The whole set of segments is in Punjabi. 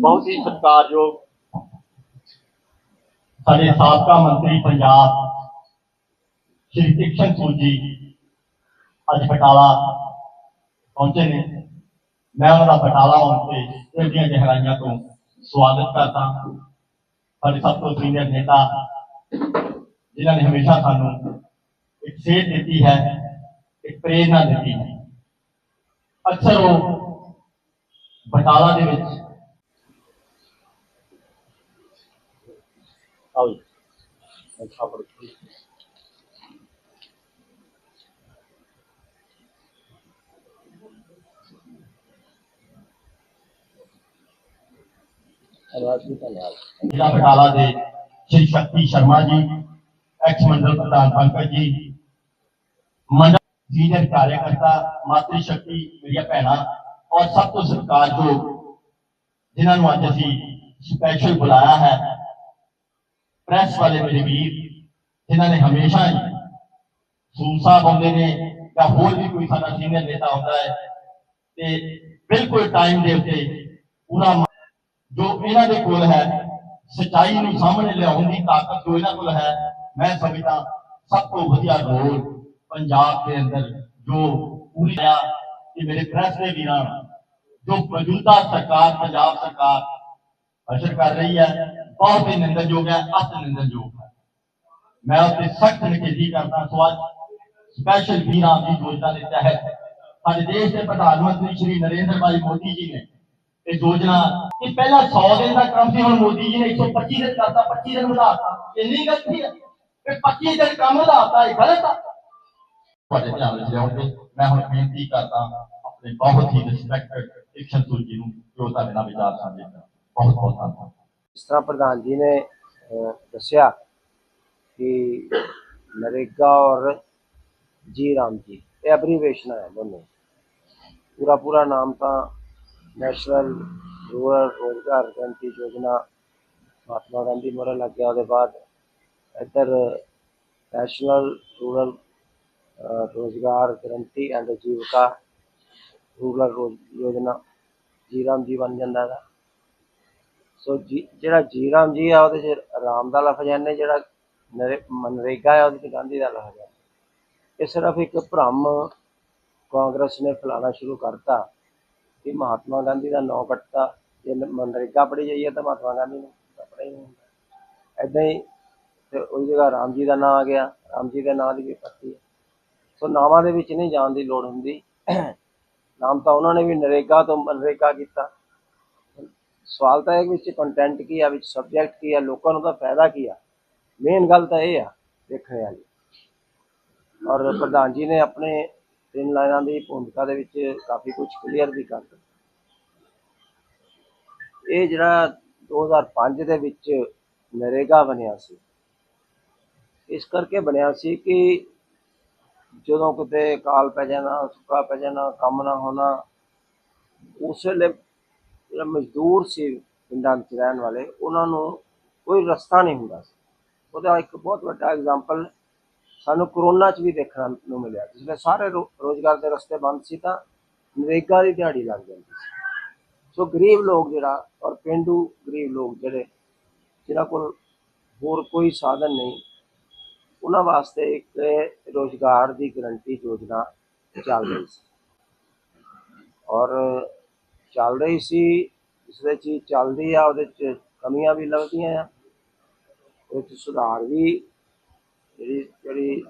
ਬਹੁਤ ਹੀ ਸਤਿਕਾਰਯੋਗ ਸਾਡੇ ਸਾਬਕਾ ਮੰਤਰੀ ਪੰਜਾਬ, ਸ਼੍ਰੀ ਕਿਸ਼ਨ ਸੂਰ ਅੱਜ ਬਟਾਲਾ ਪਹੁੰਚੇ ਨੇ। ਮੈਂ ਉਹਨਾਂ ਦਾ ਬਟਾਲਾ ਆਉਣ ਤੇ ਦਿਲ ਦੀਆਂ ਗਹਿਰਾਈਆਂ ਤੋਂ ਸਵਾਗਤ ਕਰਦਾ ਸਾਡੇ ਸਭ ਤੋਂ ਸੀਨੀਅਰ ਨੇਤਾ, ਜਿਨ੍ਹਾਂ ਨੇ ਹਮੇਸ਼ਾ ਸਾਨੂੰ ਇੱਕ ਸੇਧ ਦਿੱਤੀ ਹੈ, ਇੱਕ ਪ੍ਰੇਰਨਾ ਦਿੱਤੀ ਹੈ। ਅਕਸਰ ਉਹ ਬਟਾਲਾ ਦੇ ਵਿੱਚ ਆਓ ਜੀ ਅੱਛਾ ਪੜੋ ਜ਼ਿਲ੍ਹਾ ਬਟਾਲਾ ਦੇ ਸ਼੍ਰੀ ਸ਼ਕਤੀ ਸ਼ਰਮਾ ਜੀ ਐਕਸ ਮੰਡਲ ਪ੍ਰਧਾਨ ਪੰਕਜ ਜੀ ਮੰਡਲ ਸੀਨੀਅਰ ਕਾਰਜਕਰਤਾ ਮਾਤਰੀ ਸ਼ਕਤੀ, ਮੇਰੀਆਂ ਭੈਣਾਂ ਔਰ ਸਭ ਤੋਂ ਸਤਿਕਾਰਯੋਗ ਜਿਨ੍ਹਾਂ ਨੂੰ ਅੱਜ ਅਸੀਂ ਸਪੈਸ਼ਲ ਬੁਲਾਇਆ ਹੈ ਪ੍ਰੈਸ ਵਾਲੇ ਮੇਰੇ ਵੀਰ, ਜਿਨ੍ਹਾਂ ਨੇ ਹਮੇਸ਼ਾ ਹੀ ਸੂਰ ਸਾਹਿਬ ਆਉਂਦੇ ਨੇ ਜਾਂ ਹੋਰ ਵੀ ਕੋਈ ਸਾਡਾ ਸੀਨੀਅਰ ਨੇਤਾ ਹੁੰਦਾ ਹੈ, ਤੇ ਬਿਲਕੁਲ ਟਾਈਮ ਦੇ ਉੱਤੇ ਪੂਰਾ ਜੋ ਇਹਨਾਂ ਦੇ ਕੋਲ ਹੈ, ਸਚਾਈ ਨੂੰ ਸਾਹਮਣੇ ਲਿਆਉਣ ਦੀ ਤਾਕਤ ਜੋ ਇਹਨਾਂ ਕੋਲ ਹੈ, ਮੈਂ ਸਮਝਦਾ ਸਭ ਤੋਂ ਵਧੀਆ ਰੋਲ ਪੰਜਾਬ ਦੇ ਅੰਦਰ ਜੋ ਪੂਰੀ ਆ ਕਿ ਮੇਰੇ ਪ੍ਰੈਸ ਦੇ ਵੀਰਾਂ ਜੋ ਮੌਜੂਦਾ ਸਰਕਾਰ ਪੰਜਾਬ ਸਰਕਾਰ ਅਸਰ ਕਰ ਰਹੀ ਹੈ ਬਹੁਤ ਹੀ ਨਿੰਦਣਯੋਗ ਹੈ ਅਤ ਨਿੰਦਣਯੋਗ ਹੈ ਮੈਂ ਉੱਤੇ ਸਖਤ ਨਿਖੇਧੀ ਕਰਦਾ ਸੋ ਅੱਜ ਸਪੈਸ਼ਲ ਵੀਰਾਂ ਦੀ ਯੋਜਨਾ ਦੇ ਤਹਿਤ ਸਾਡੇ ਦੇਸ਼ ਦੇ ਪ੍ਰਧਾਨ ਮੰਤਰੀ ਸ਼੍ਰੀ ਨਰਿੰਦਰ ਭਾਈ ਮੋਦੀ ਜੀ ਨੇ ਇਹ ਯੋਜਨਾ ਇਹ ਪਹਿਲਾਂ 100 ਦਿਨ ਦਾ ਕੰਮ ਸੀ ਹੁਣ ਮੋਦੀ ਜੀ ਨੇ 125 ਦਿਨ ਕਰਤਾ 25 ਦਿਨ ਵਧਾਤਾ ਇੰਨੀ ਗਲਤੀ ਹੈ ਇਹ 25 ਦਿਨ ਕੰਮ ਵਧਾਤਾ ਇਹ ਗਲਤ ਆ ਤੁਹਾਡੇ ਧਿਆਨ ਵਿੱਚ ਲਿਆਉਂਦੇ ਮੈਂ ਹੁਣ ਬੇਨਤੀ ਕਰਦਾ ਆਪਣੇ ਬਹੁਤ ਹੀ ਰਿਸਪੈਕਟਡ ਇਕਸ਼ਨ ਜੀ ਨੂੰ ਜੋ ਤੁਹਾਡੇ ਨਾਲ ਵਿਚਾਰ ਸਾਂਝੇ ਕਰਨ। ਬਹੁਤ ਬਹੁਤ ਧੰਨਵਾਦ। ਜਿਸ ਤਰ੍ਹਾਂ ਪ੍ਰਧਾਨ ਜੀ ਨੇ ਦੱਸਿਆ ਕਿ ਨਰੇਗਾ ਔਰ ਜੀ ਰਾਮ ਜੀ, ਇਹ ਐਬਰੀਵੇਸ਼ਨ ਹੈ ਦੋਨੋਂ। ਪੂਰਾ ਪੂਰਾ ਨਾਮ ਤਾਂ ਨੈਸ਼ਨਲ ਰੂਰਲ ਰੋਜ਼ਗਾਰ ਗਰੰਟੀ ਯੋਜਨਾ ਮਹਾਤਮਾ ਗਾਂਧੀ ਮੋਹਰ ਲੱਗ ਗਿਆ ਉਹਦੇ ਬਾਅਦ ਇੱਧਰ ਨੈਸ਼ਨਲ ਰੂਰਲ ਅਹ, ਰੋਜ਼ਗਾਰ ਗਰੰਟੀ ਐਂਡ ਜੀਵਿਕਾ ਰੂਰਲ ਰੋਜ਼ ਯੋਜਨਾ ਜੀ ਰਾਮ ਜੀ ਬਣ ਜਾਂਦਾ ਹੈ ਸੋ ਜੀ ਜਿਹੜਾ ਜੀ ਰਾਮ ਜੀ ਆ ਉਹਦੇ ਚ ਰਾਮ ਦਾ ਲਫ਼ਜ਼ ਹੈ ਜਿਹੜਾ ਨਰੇ- ਮਨਰੇਗਾ ਆ ਉਹਦੇ ਚ ਗਾਂਧੀ ਦਾ ਲਫ਼ਜ਼ ਹੈ। ਇਹ ਸਿਰਫ ਇੱਕ ਭ੍ਰਮ ਕਾਂਗਰਸ ਨੇ ਫੈਲਾਉਣਾ ਸ਼ੁਰੂ ਕਰਤਾ ਕਿ ਮਹਾਤਮਾ ਗਾਂਧੀ ਦਾ ਨਾਂ ਕੱਟਤਾ। ਜੇ ਮਨਰੇਗਾ ਪੜ੍ਹੀ ਜਾਈਏ ਤਾਂ ਮਹਾਤਮਾ ਗਾਂਧੀ ਨੂੰ ਪੜ੍ਹੇ ਹੀ ਨਹੀਂ ਹੁੰਦਾ ਏਦਾਂ ਹੀ ਤੇ ਉਹਦੀ ਜਗ੍ਹਾ ਰਾਮ ਜੀ ਦਾ ਨਾਂ ਆ ਗਿਆ। ਰਾਮ ਜੀ ਦੇ ਨਾਂ ਦੀ ਵੀ ਪੱਤੀ ਹੈ। ਸੋ ਨਾਵਾਂ ਦੇ ਵਿੱਚ ਨਹੀਂ ਜਾਣ ਦੀ ਲੋੜ ਹੁੰਦੀ। ਨਾਮ ਤਾਂ ਉਹਨਾਂ ਨੇ ਵੀ ਨਰੇਗਾ ਤੋਂ ਮਨਰੇਗਾ ਕੀਤਾ। ਸਵਾਲ ਤਾਂ ਇਹ ਵਿੱਚ ਕੰਟੈਂਟ ਕੀ ਆ, ਵਿੱਚ ਸਬਜੈਕਟ ਕੀ ਆ, ਲੋਕਾਂ ਨੂੰ ਤਾਂ ਫਾਇਦਾ ਕੀ ਆ? ਮੇਨ ਗੱਲ ਤਾਂ ਇਹ ਆ, ਦੇਖਣ ਵਾਲੀ। ਔਰ ਪ੍ਰਧਾਨ ਜੀ ਨੇ ਆਪਣੇ ਤਿੰਨ ਲਾਈਨਾਂ ਦੀ ਭੂਮਿਕਾ ਦੇ ਵਿੱਚ ਕਾਫੀ ਕੁਝ ਕਲੀਅਰ ਵੀ ਕਰ ਦਿੱਤਾ। ਇਹ ਜਿਹੜਾ 2005 ਦੇ ਵਿੱਚ ਨਰੇਗਾ ਬਣਿਆ ਸੀ, ਇਸ ਕਰਕੇ ਬਣਿਆ ਸੀ ਕਿ ਜਦੋਂ ਕਿਤੇ ਕਾਲ ਪੈ ਜਾਣਾ, ਸੁੱਕਾ ਪੈ ਜਾਣਾ, ਕੰਮ ਨਾ ਹੋਣਾ, ਉਸ ਵੇਲੇ ਜਿਹੜਾ ਮਜ਼ਦੂਰ ਸੀ ਪਿੰਡਾਂ ਵਿੱਚ ਰਹਿਣ ਵਾਲੇ, ਉਹਨਾਂ ਨੂੰ ਕੋਈ ਰਸਤਾ ਨਹੀਂ ਹੁੰਦਾ ਸੀ। ਉਹਦਾ ਇੱਕ ਬਹੁਤ ਵੱਡਾ ਐਗਜ਼ਾਮਪਲ ਸਾਨੂੰ ਕਰੋਨਾ 'ਚ ਵੀ ਦੇਖਣ ਨੂੰ ਮਿਲਿਆ। ਜਿਸ ਵੇਲੇ ਸਾਰੇ ਰੋ- ਰੋਜ਼ਗਾਰ ਦੇ ਰਸਤੇ ਬੰਦ ਸੀ ਤਾਂ ਨਰੇਗਾ ਦੀ ਦਿਹਾੜੀ ਲੱਗ ਜਾਂਦੀ ਸੀ। ਸੋ ਗਰੀਬ ਲੋਕ ਜਿਹੜਾ, ਔਰ ਪਿੰਡੂ ਗਰੀਬ ਲੋਕ ਜਿਹੜੇ ਜਿਹਨਾਂ ਕੋਲ ਹੋਰ ਕੋਈ ਸਾਧਨ ਨਹੀਂ ਉਹਨਾਂ ਵਾਸਤੇ ਇੱਕ ਰੋਜ਼ਗਾਰ ਦੀ ਗਰੰਟੀ ਯੋਜਨਾ ਚੱਲ ਰਹੀ ਸੀ। ਔਰ ਚੱਲ ਰਹੀ ਸੀ, ਇਸ ਵਿੱਚ ਹੀ ਚੱਲਦੀ ਆ, ਉਹਦੇ ਚ ਕਮੀਆਂ ਵੀ ਲੱਗਦੀਆਂ ਆ। ਉਹਦੇ ਚ ਸੁਧਾਰ ਵੀ ਜਿਹੜੀ ਜਿਹੜੀ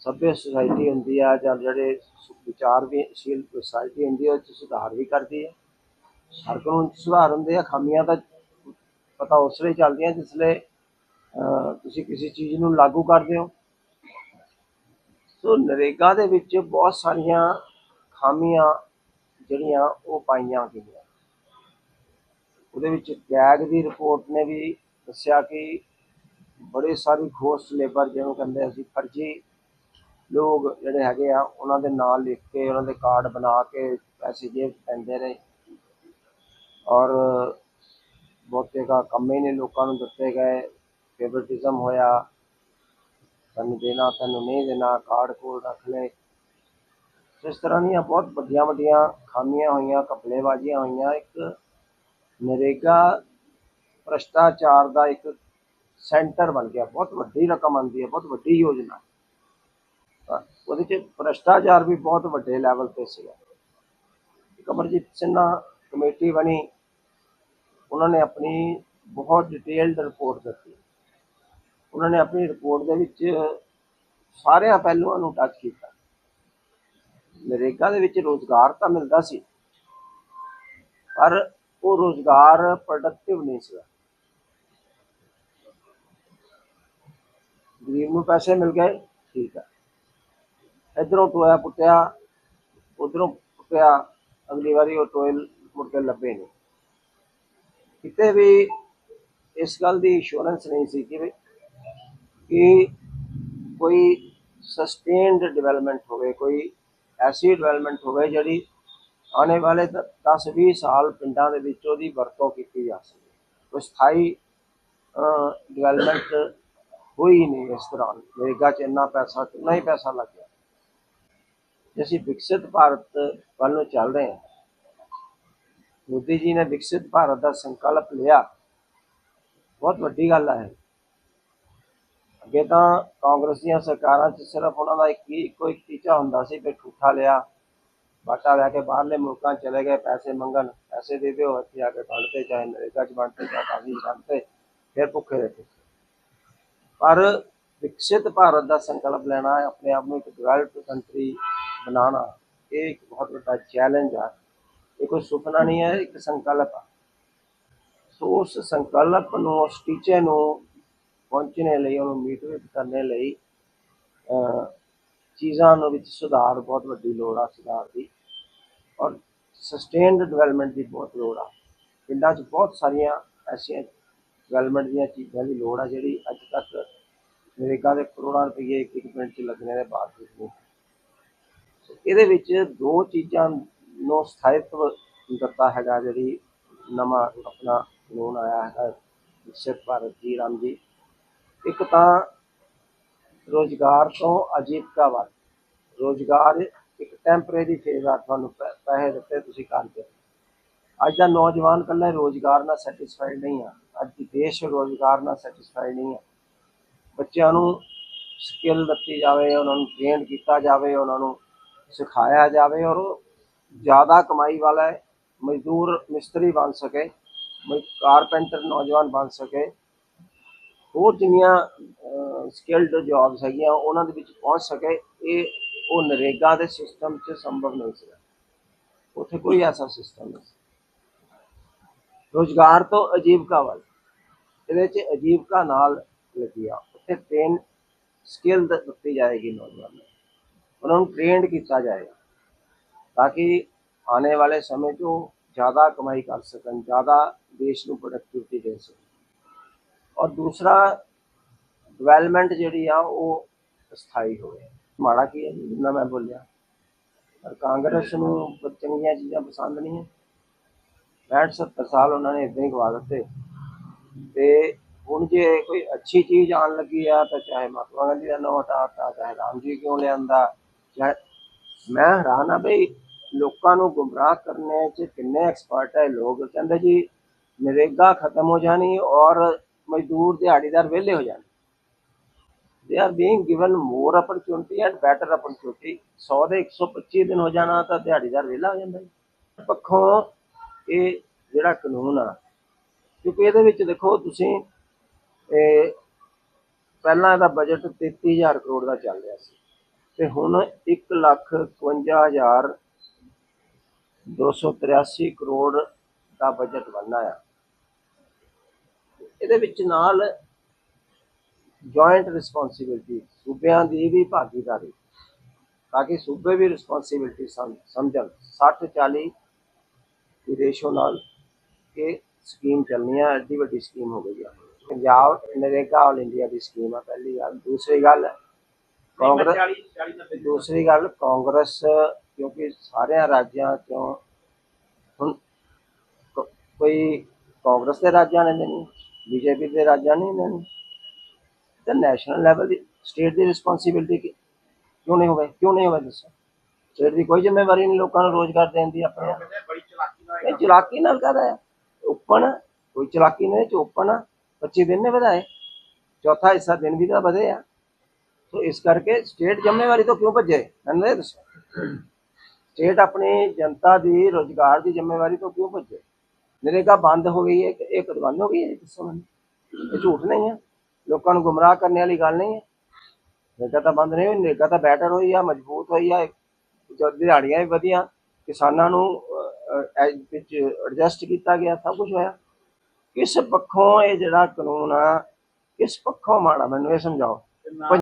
ਸਭਿਅ ਸੁਸਾਇਟੀ ਹੁੰਦੀ ਆ ਜਾਂ ਜਿਹੜੇ ਵਿਚਾਰ ਵੀ ਸ਼ੀਲ ਸੁਸਾਇਟੀ ਹੁੰਦੀ ਆ ਉਹ ਚ ਸੁਧਾਰ ਵੀ ਕਰਦੀ ਹੈ ਹਰ ਕਾਨੂੰਨ 'ਚ ਸੁਧਾਰ ਹੁੰਦੇ ਆ, ਖਾਮੀਆਂ ਤਾਂ ਪਤਾ ਉਸ ਵੇਲੇ ਚੱਲਦੀਆਂ, ਜਿਸ ਵੇਲੇ ਤੁਸੀਂ ਕਿਸੇ ਚੀਜ਼ ਨੂੰ ਲਾਗੂ ਕਰਦੇ ਹੋ। ਸੋ ਨਰੇਗਾ ਦੇ ਵਿੱਚ ਬਹੁਤ ਸਾਰੀਆਂ ਖਾਮੀਆਂ ਜਿਹੜੀਆਂ ਉਹ ਪਾਈਆਂ ਗਈਆਂ। ਉਹਦੇ ਵਿੱਚ ਕੈਗ ਦੀ ਰਿਪੋਰਟ ਨੇ ਵੀ ਦੱਸਿਆ ਕਿ ਬੜੇ ਸਾਰੀ ਘੋਸਟ ਲੇਬਰ ਜਿਹਨੂੰ ਕਹਿੰਦੇ ਅਸੀਂ ਫਰਜ਼ੀ ਲੋਕ ਜਿਹੜੇ ਹੈਗੇ ਆ, ਉਹਨਾਂ ਦੇ ਨਾਂ ਲਿਖ ਕੇ, ਉਹਨਾਂ ਦੇ ਕਾਰਡ ਬਣਾ ਕੇ ਪੈਸੇ ਜੇਬ ਪੈਂਦੇ ਰਹੇ ਔਰ ਬਹੁਤੇ ਦਾ ਕੰਮ ਹੀ ਲੋਕਾਂ ਨੂੰ ਦਿੱਤੇ ਗਏ। ਫੇਵਰਟਿਜ਼ਮ ਹੋਇਆ। ਤੈਨੂੰ ਦੇਣਾ ਤੈਨੂੰ ਨਹੀਂ ਦੇਣਾ, ਕਾਰਡ ਕੋਲ ਰੱਖ ਲੈ ਇਸ ਤਰ੍ਹਾਂ ਦੀਆਂ ਬਹੁਤ ਵੱਡੀਆਂ ਵੱਡੀਆਂ ਖਾਮੀਆਂ ਹੋਈਆਂ, ਘਪਲੇਬਾਜ਼ੀਆਂ ਹੋਈਆਂ। ਇੱਕ ਨਰੇਗਾ ਭ੍ਰਸ਼ਟਾਚਾਰ ਦਾ ਇੱਕ ਸੈਂਟਰ ਬਣ ਗਿਆ। ਬਹੁਤ ਵੱਡੀ ਰਕਮ ਆਉਂਦੀ ਹੈ, ਬਹੁਤ ਵੱਡੀ ਯੋਜਨਾ। ਉਹਦੇ ਚ ਭ੍ਰਸ਼ਟਾਚਾਰ ਵੀ ਬਹੁਤ ਵੱਡੇ ਲੈਵਲ ਤੇ ਸੀਗਾ। ਕਮਰਜੀਤ ਅਮਰਜੀਤ ਕਮੇਟੀ ਬਣੀ। ਉਹਨਾਂ ਨੇ ਆਪਣੀ ਬਹੁਤ ਡਿਟੇਲਡ ਰਿਪੋਰਟ ਦਿੱਤੀ। ਉਹਨਾਂ ਨੇ ਆਪਣੀ ਰਿਪੋਰਟ ਦੇ ਵਿੱਚ ਸਾਰਿਆਂ ਪਹਿਲੂਆਂ ਨੂੰ ਟੱਚ ਕੀਤਾ। ਨਰੇਗਾ ਦੇ ਵਿੱਚ ਰੋਜ਼ਗਾਰ ਤਾਂ ਮਿਲਦਾ ਸੀ, ਪਰ ਉਹ ਰੋਜ਼ਗਾਰ ਪ੍ਰੋਡਕਟਿਵ ਨਹੀਂ ਸੀਗਾ। ਗਰੀਬ ਨੂੰ ਪੈਸੇ ਮਿਲ ਗਏ, ਠੀਕ ਆ। ਇਧਰੋਂ ਟੋਇਆ ਪੁੱਟਿਆ, ਉਧਰੋਂ ਪੁੱਟਿਆ, ਅਗਲੀ ਵਾਰੀ ਉਹ ਟੋਇਲ ਮੁੜ ਕੇ ਲੱਭੇ ਨਹੀਂ। ਕਿਤੇ ਵੀ ਇਸ ਗੱਲ ਦੀ ਇੰਸ਼ੋਰੈਂਸ ਨਹੀਂ ਸੀ ਕਿ ਕਿ ਕੋਈ ਸਸਟੇਨਡ ਡਿਵੈਲਪਮੈਂਟ ਹੋਵੇ, ਕੋਈ ਐਸੀ ਡਿਵੈਲਪਮੈਂਟ ਹੋਵੇ ਜਿਹੜੀ ਆਉਣੇ ਵਾਲੇ 10-20 ਸਾਲ ਪਿੰਡਾਂ ਦੇ ਵਿੱਚ ਉਹਦੀ ਵਰਤੋਂ ਕੀਤੀ ਜਾ ਸਕੇ। ਕੋਈ ਸਥਾਈ ਡਿਵੈਲਪਮੈਂਟ ਹੋਈ ਨਹੀਂ ਇਸ ਤਰ੍ਹਾਂ ਨਰੇਗਾ 'ਚ ਇੰਨਾ ਪੈਸਾ ਕਿੰਨਾ ਹੀ ਪੈਸਾ ਲੱਗ ਗਿਆ। ਜੇ ਅਸੀਂ ਵਿਕਸਿਤ ਭਾਰਤ ਵੱਲ ਨੂੰ ਚੱਲ ਰਹੇ ਹਾਂ, ਮੋਦੀ ਜੀ ਨੇ ਵਿਕਸਿਤ ਭਾਰਤ ਦਾ ਸੰਕਲਪ ਲਿਆ, ਬਹੁਤ ਵੱਡੀ ਗੱਲ ਹੈ। ਅੱਗੇ ਤਾਂ ਕਾਂਗਰਸ ਦੀਆਂ ਸਰਕਾਰਾਂ 'ਚ ਸਿਰਫ ਉਹਨਾਂ ਦਾ ਇੱਕ ਹੀ, ਇੱਕੋ ਇੱਕ ਟੀਚਾ ਹੁੰਦਾ ਸੀ ਵੀ ਠੂਠਾ ਲਿਆ, ਬਾਟਾ ਲੈ ਕੇ ਬਾਹਰਲੇ ਮੁਲਕਾਂ ਚਲੇ ਗਏ, ਪੈਸੇ ਮੰਗਣ, ਪੈਸੇ ਦੇ ਦਿਓ, ਇੱਥੇ ਆ ਕੇ ਬਣਤੇ ਚਾਹੇ ਨਰੇਗਾ 'ਚ ਬਣਤੇ ਚਾਹੇ ਕਾਫੀ ਬਣਤੇ ਫਿਰ ਭੁੱਖੇ ਰਹੇ ਪਰ ਵਿਕਸਿਤ ਭਾਰਤ ਦਾ ਸੰਕਲਪ ਲੈਣਾ, ਆਪਣੇ ਆਪ ਨੂੰ ਇੱਕ ਡਿਵੈਲਪਡ ਕੰਟਰੀ ਬਣਾਉਣਾ, ਇਹ ਇੱਕ ਬਹੁਤ ਵੱਡਾ ਚੈਲੰਜ ਆ। ਇਹ ਕੋਈ ਸੁਪਨਾ ਨਹੀਂ ਹੈ, ਇੱਕ ਸੰਕਲਪ ਆ। ਸੋ ਉਸ ਸੰਕਲਪ ਨੂੰ, ਉਸ ਟੀਚੇ ਨੂੰ ਪਹੁੰਚਣੇ ਲਈ, ਉਹਨੂੰ ਮੀਟਰਿਟ ਕਰਨੇ ਲਈ ਚੀਜ਼ਾਂ ਨੂੰ ਵਿੱਚ ਸੁਧਾਰ ਬਹੁਤ ਵੱਡੀ ਲੋੜ ਆ, ਸੁਧਾਰ ਦੀ। ਔਰ ਸਸਟੇਨਡ ਡਿਵੈਲਪਮੈਂਟ ਦੀ ਬਹੁਤ ਲੋੜ ਆ। ਪਿੰਡਾਂ 'ਚ ਬਹੁਤ ਸਾਰੀਆਂ ਐਸੀਆਂ ਡਿਵੈਲਪਮੈਂਟ ਦੀਆਂ ਚੀਜ਼ਾਂ ਦੀ ਲੋੜ ਆ, ਜਿਹੜੀ ਅੱਜ ਤੱਕ ਅਮਰੀਕਾ ਦੇ ਕਰੋੜਾਂ ਰੁਪਏ ਇੱਕ ਇੱਕ ਪਿੰਡ 'ਚ ਲੱਗਣੇ ਦੇ ਬਾਵਜੂਦ ਨਹੀਂ। ਇਹਦੇ ਵਿੱਚ ਦੋ ਚੀਜ਼ਾਂ ਨੂੰ ਸਥਾਇਤਵ ਦਿੱਤਾ ਹੈਗਾ, ਜਿਹੜੀ ਨਵਾਂ ਆਪਣਾ ਲੋਨ ਆਇਆ ਹੈ ਵਿਕਸਿਤ ਭਾਰਤ ਜੀ ਰਾਮ ਜੀ। ਇੱਕ ਤਾਂ ਰੋਜ਼ਗਾਰ ਤੋਂ ਅਜੀਵਕਾ ਵੱਲ ਰੋਜ਼ਗਾਰ ਇੱਕ ਟੈਂਪਰੇਰੀ ਫੇਜ਼ ਆ, ਤੁਹਾਨੂੰ ਪੈ- ਪੈਸੇ ਦਿੱਤੇ, ਤੁਸੀਂ ਕਰ ਅੱਜ ਦਾ ਨੌਜਵਾਨ ਕੱਲਾ ਰੋਜ਼ਗਾਰ ਨਾਲ ਸੈਟੀਸਫਾਈਡ ਨਹੀਂ ਆ। ਅੱਜ ਦੀ ਦੇਸ਼ ਰੋਜ਼ਗਾਰ ਨਾਲ ਸੈਟੀਸਫਾਈਡ ਨਹੀਂ ਆ। ਬੱਚਿਆਂ ਨੂੰ ਸਕਿੱਲ ਦਿੱਤੀ ਜਾਵੇ, ਉਹਨਾਂ ਨੂੰ ਟ੍ਰੇਨ ਕੀਤਾ ਜਾਵੇ, ਉਹਨਾਂ ਨੂੰ ਸਿਖਾਇਆ ਜਾਵੇ ਔਰ ਉਹ ਜ਼ਿਆਦਾ ਕਮਾਈ ਵਾਲਾ ਹੈ, ਮਜ਼ਦੂਰ ਮਿਸਤਰੀ ਬਣ ਸਕੇ, ਮ- ਕਾਰਪੈਂਟਰ ਨੌਜਵਾਨ ਬਣ ਸਕੇ। ਹੋਰ ਜਿੰਨੀਆਂ ਸਕਿਲਡ ਜੌਬਸ ਹੈਗੀਆਂ, ਉਹਨਾਂ ਦੇ ਵਿੱਚ ਪਹੁੰਚ ਸਕੇ, ਇਹ ਉਹ ਨਰੇਗਾ ਦੇ ਸਿਸਟਮ 'ਚ ਸੰਭਵ ਨਹੀਂ ਸੀ ਉੱਥੇ ਕੋਈ ਐਸਾ ਸਿਸਟਮ ਨਹੀਂ ਸੀ। ਰੋਜ਼ਗਾਰ ਤੋਂ ਅਜੀਵਕਾ ਵੱਲ। ਇਹਦੇ 'ਚ ਅਜੀਵਕਾ ਨਾਲ ਲੱਗਿਆ ਉੱਥੇ ਟ੍ਰੇਨ ਸਕਿੱਲ ਦਿੱਤੀ ਜਾਏਗੀ ਨੌਜਵਾਨਾਂ ਨੂੰ। ਉਹਨਾਂ ਨੂੰ ਟ੍ਰੇਨਡ ਕੀਤਾ ਜਾਏਗਾ। ਤਾਂ ਕਿ ਆਉਣੇ ਵਾਲੇ ਸਮੇਂ 'ਚ ਉਹ ਜ਼ਿਆਦਾ ਕਮਾਈ ਕਰ ਸਕਣ, ਜ਼ਿਆਦਾ ਦੇਸ਼ ਨੂੰ ਪ੍ਰੋਡਕਟਿਵਿਟੀ ਦੇ ਸਕਣ। ਔਰ ਦੂਸਰਾ ਡਿਵੈਲਪਮੈਂਟ ਜਿਹੜੀ ਆ, ਉਹ ਸਥਾਈ ਹੋਵੇ। ਮਾੜਾ ਕੀ ਹੈ ਜਿੰਨਾ ਮੈਂ ਬੋਲਿਆ। ਪਰ ਕਾਂਗਰਸ ਨੂੰ ਚੰਗੀਆਂ ਚੀਜ਼ਾਂ ਪਸੰਦ ਨਹੀਂ ਹੈ। 65 70 ਸਾਲ ਉਹਨਾਂ ਨੇ ਇਦਾਂ ਹੀ ਗਵਾ ਦਿੱਤੇ। ਤੇ ਹੁਣ ਜੇ ਕੋਈ ਅੱਛੀ ਚੀਜ਼ ਆਉਣ ਲੱਗੀ ਆ, ਤਾਂ ਚਾਹੇ ਮਹਾਤਮਾ ਗਾਂਧੀ ਦਾ ਨਾਮ ਹਟਾਤਾ ਚਾਹੇ ਰਾਮ ਜੀ ਕਿਉਂ ਲਿਆਂਦਾ ਚਾਹੇ ਮੈਂ ਹੈਰਾਨ ਆ ਬਈ ਲੋਕਾਂ ਨੂੰ ਗੁੰਮਰਾਹ ਕਰਨੇ 'ਚ ਕਿੰਨੇ ਐਕਸਪਰਟ ਹੈ ਲੋਕ। ਕਹਿੰਦੇ ਜੀ, ਨਰੇਗਾ ਖਤਮ ਹੋ ਜਾਣੀ ਔਰ ਮਜ਼ਦੂਰ ਦਿਹਾੜੀਦਾਰ ਵਿਹਲੇ ਹੋ ਜਾਣ। ਦੇ are being given more opportunity and better opportunity 100 ਦੇ 125 ਦਿਨ ਹੋ ਜਾਣਾ ਤਾਂ ਦਿਹਾੜੀਦਾਰ ਵਿਹਲਾ ਹੋ ਜਾਂਦਾ ਜੀ। ਪੱਖੋਂ ਇਹ ਜਿਹੜਾ ਕਾਨੂੰਨ ਆ, ਕਿਉਂਕਿ ਇਹਦੇ ਵਿੱਚ ਦੇਖੋ ਤੁਸੀਂ, ਇਹ ਪਹਿਲਾਂ ਇਹਦਾ ਬਜਟ 33000 ਕਰੋੜ ਦਾ ਚੱਲ ਰਿਹਾ ਸੀ। ਤੇ ਹੁਣ 1 ਲੱਖ 51000 283 ਕਰੋੜ ਦਾ ਬਜਟ ਬਣਨਾ ਆ। ਇਹਦੇ ਵਿੱਚ ਨਾਲ ਜੁਆਇੰਟ ਰਿਸਪੌਂਸਿਬਿਲਟੀ ਸੂਬਿਆਂ ਦੀ ਵੀ ਭਾਗੀਦਾਰੀ ਤਾਂ ਕਿ ਸੂਬੇ ਵੀ ਰਿਸਪੌਂਸਿਬਿਲਟੀ ਸਮਝਣ। 60 40 ਦੀ ਰੇਸ਼ੋ ਨਾਲ ਇਹ ਸਕੀਮ ਚੱਲਣੀ ਹੈ ਐਡੀ ਵੱਡੀ ਸਕੀਮ ਹੋ ਗਈ ਆ। ਪੰਜਾਬ ਨਰੇਗਾ ਆਲ ਇੰਡੀਆ ਦੀ ਸਕੀਮ ਆ ਪਹਿਲੀ ਗੱਲ। ਦੂਸਰੀ ਗੱਲ ਕਾਂਗਰਸ ਦੂਸਰੀ ਗੱਲ ਕਾਂਗਰਸ ਕਿਉਂਕਿ ਸਾਰਿਆਂ ਰਾਜਾਂ ਚੋਂ ਹੁਣ ਕੋਈ ਕਾਂਗਰਸ ਦੇ ਰਾਜਾਂ ਨੇ ਨਹੀਂ। ਬੀਜੇਪੀ ਦੇ ਰਾਜਾਂ ਨੇ ਨਹੀਂ ਤੇ ਨੈਸ਼ਨਲ ਲੈਵਲ ਦੀ ਸਟੇਟ ਦੀ ਰਿਸਪੌਂਸਿਬਿਲਟੀ ਕਿਉਂ ਨਹੀਂ ਹੋਵੇ? ਕਿਉਂ ਨਹੀਂ ਹੋਵੇ ਦੱਸੋ? ਸਟੇਟ ਦੀ ਕੋਈ ਜ਼ਿੰਮੇਵਾਰੀ ਨਹੀਂ, ਲੋਕਾਂ ਨੂੰ ਰੋਜ਼ਗਾਰ ਦੇਣ ਦੀ ਆਪਣੇ ਇਹ ਚਲਾਕੀ ਨਾਲ ਕਰ ਹੈ? ਓਪਨ, ਕੋਈ ਚਲਾਕੀ ਨਹੀਂ ਓਪਨ 25 ਦਿਨ ਨੇ ਵਧਾਏ। ਚੌਥਾ ਹਿੱਸਾ ਦਿਨ ਵੀ ਤਾਂ ਵਧੇ ਆ। ਸੋ ਇਸ ਕਰਕੇ ਸਟੇਟ ਜ਼ਿੰਮੇਵਾਰੀ ਤੋਂ ਕਿਉਂ ਭੱਜੇ? ਮੈਨੂੰ ਇਹ ਦੱਸੋ। ਸਟੇਟ ਆਪਣੀ ਜਨਤਾ ਦੀ, ਰੋਜ਼ਗਾਰ ਦੀ ਜ਼ਿੰਮੇਵਾਰੀ ਤੋਂ ਕਿਉਂ ਭੱਜੇ? ਨਰੇਗਾ ਬੰਦ ਹੋ ਗਈ ਹੈ ਇਹ ਕਦ ਹੋ ਗਈ ਹੈ? ਦੱਸੋ ਮੈਨੂੰ। ਇਹ ਝੂਠ ਨਹੀਂ ਹੈ। ਲੋਕਾਂ ਨੂੰ ਗੁੰਮਰਾਹ ਕਰਨ ਵਾਲੀ ਗੱਲ ਨਹੀਂ ਹੈ। ਨਰੇਗਾ ਤਾਂ ਬੰਦ ਨਹੀਂ ਹੋਈ ਨਰੇਗਾ ਤਾਂ ਬੈਟਰ ਹੋਈ ਆ ਮਜ਼ਬੂਤ ਹੋਈ ਆ ਦਿਹਾੜੀਆਂ ਵੀ ਵਧੀਆਂ। ਕਿਸਾਨਾਂ ਨੂੰ ਅਹ, ਵਿੱਚ ਐਡਜਸਟ ਕੀਤਾ ਗਿਆ ਸਭ ਕੁਝ ਹੋਇਆ। ਕਿਸ ਪੱਖੋਂ ਇਹ ਜਿਹੜਾ ਕਾਨੂੰਨ ਆ ਕਿਸ ਪੱਖੋਂ ਮਾੜਾ? ਮੈਨੂੰ ਇਹ ਸਮਝਾਓ।